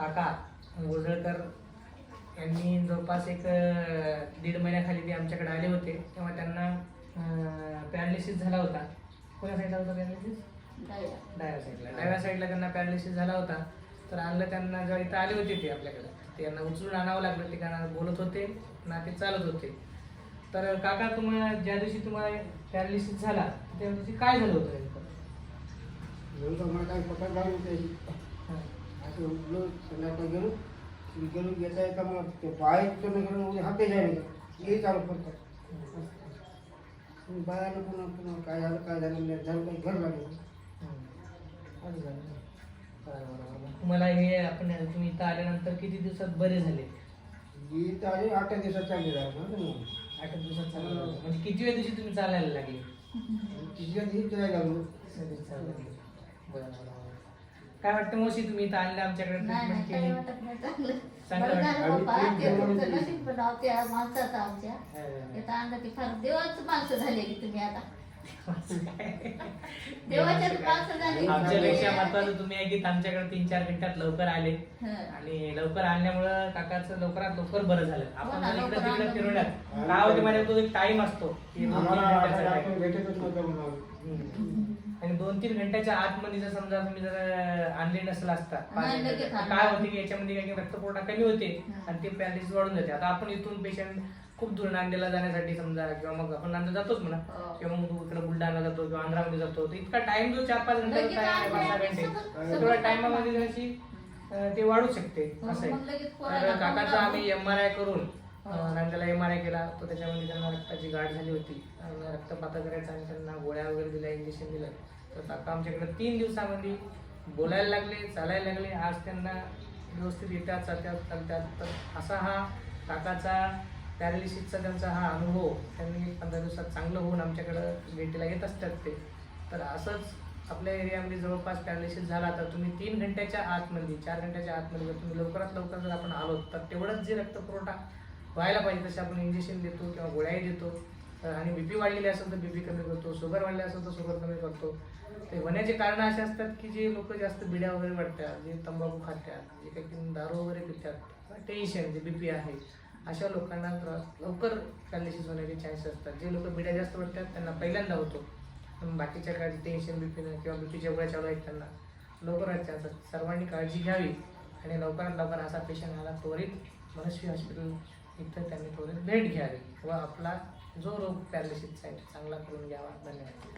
काका गोजळकर यांनी जवळपास एक दीड महिन्याखाली ते आमच्याकडे आले होते. तेव्हा त्यांना पॅरालिसिस झाला होता. कोण्या साईडला होता पॅरालिसिस डाव्या. साईडला डाव्या साईडला त्यांना पॅरालिसिस झाला होता. तर आणलं त्यांना जेव्हा इथं आले होते ते आपल्याकडे. ते यांना उचलून आणावं लागलं. ते कारण बोलत होते. ना ते चालत होते. तर काका तुम्हाला ज्या दिवशी तुम्हाला पॅरालिसिस झाला त्या दिवशी काय झालं होतं नेमकं? नंतर लागली. असं उठलो संध्याकाळी गेलो गेलो येता येता मग ते पाय तिथं गेलो उद्या हाते जायला हे चालू करतात मग बायाला पुन्हा पुन्हा काय झालं काय झालं नाही झालं काही घर लागलं हं. असं झालं बरं. तुम्हाला हे आपण तुम्ही इथं आल्यानंतर किती दिवसात बरे झाले ही तर आली आठ दिवसात चालली झालं ना. आठ दिवसात चालू झालं. म्हणजे किती वेळ दिवशी तुम्ही चालायला लागले तिसऱ्या दिवशी जायला लागलो चालायला लागले. बरं, बरं, बरं. काय वाटतं मोशी तुम्ही इथं आणलं आमच्याकडे ट्रीटमेंट केली? चांगलं. आमच्यापेक्षा महत्वाचं तुम्ही आहे की आमच्याकडे तीन चार मिनिटात लवकर आले. आणि लवकर आणल्यामुळं काकाचं लवकरात लवकर बरं झालं. आपण हो जर इकडे तिकडे. फिरवण्यात काय होते माझ्या तो एक टाइम असतो. आणि दोन तीन घंट्याच्या आतमध्ये जर समजा तुम्ही जर आणले नसेल असता लगेच आणलं. काय होते की याच्यामध्ये काय की रक्तपुरवठा कमी होते. आणि ते पॅलिस वाढून जाते आता आपण इथून पेशंट खूप दूर नांदेडला जाण्यासाठी समजा किंवा मग आपण नांदेड जातोच म्हणा हो. किंवा मग इकडे बुलढाणा जातो किंवा आंध्रामध्ये जातो तर इतका टाइम जो चार पाच घंटे लगेच पाच सहा आणलं घंटे त्याची अं, ते वाढू शकते हो, असं आहे मग लगेच तर पोराला काकाचा आम्ही एम आर आय करून हो. एम आर आय केला तो त्याच्यामध्ये त्यांना रक्ताची गाठ झाली होती. रक्तपाता रक्तपात करायचा आणि त्यांना गोळ्या वगैरे दिल्या इंजेक्शन दिलं. तर काका आमच्याकडे तीन दिवसामध्ये बोलायला लागले चालायला लागले. आज त्यांना व्यवस्थित येतात चालतात चालतात. तर असा हा काकाचा पॅरालिसिसचा त्यांचा हा अनुभव त्यांनी पंधरा दिवसात चांगलं होऊन आमच्याकडं भेटीला येत असतात ते. तर असंच आपल्या एरियामध्ये जवळपास पॅरालिसिस झाला तर तुम्ही तीन घंट्याच्या आतमध्ये चार घंट्याच्या आतमध्ये जर तुम्ही लवकरात लवकर जर आपण आलो तर तेवढंच जे रक्तपुरवठा व्हायला पाहिजे तसे आपण इंजेक्शन देतो किंवा गोळ्याही देतो. तर आणि बीपी वाढलेली असेल तर बी पी कमी करतो शुगर वाढले असेल तर शुगर कमी करतो. ते होण्याचे कारण असे असतात की जे लोक जास्त बिड्या वगैरे वाटतात जे तंबाखू खातात जे काही दारू वगैरे पितात टेन्शन जे बी पी आहे अशा लोकांना लवकर पॅरालिसिस होण्याचे चान्सेस असतात. जे लोक बिड्या जास्त वाटतात त्यांना पहिल्यांदा होतो. पण बाकीच्या काळजी टेन्शन बीपीनं किंवा बीपीच्या गोळ्या चालू आहेत त्यांना लवकरच चान्स सर्वांनी काळजी घ्यावी आणि लवकरात लवकर असा पेशंट आला त्वरित मनस्वी हॉस्पिटल इथं त्यांनी थोडी भेट घ्यावी व आपला जो रोग पॅरालिसिसचा आहे चांगला करून घ्यावा. धन्यवाद.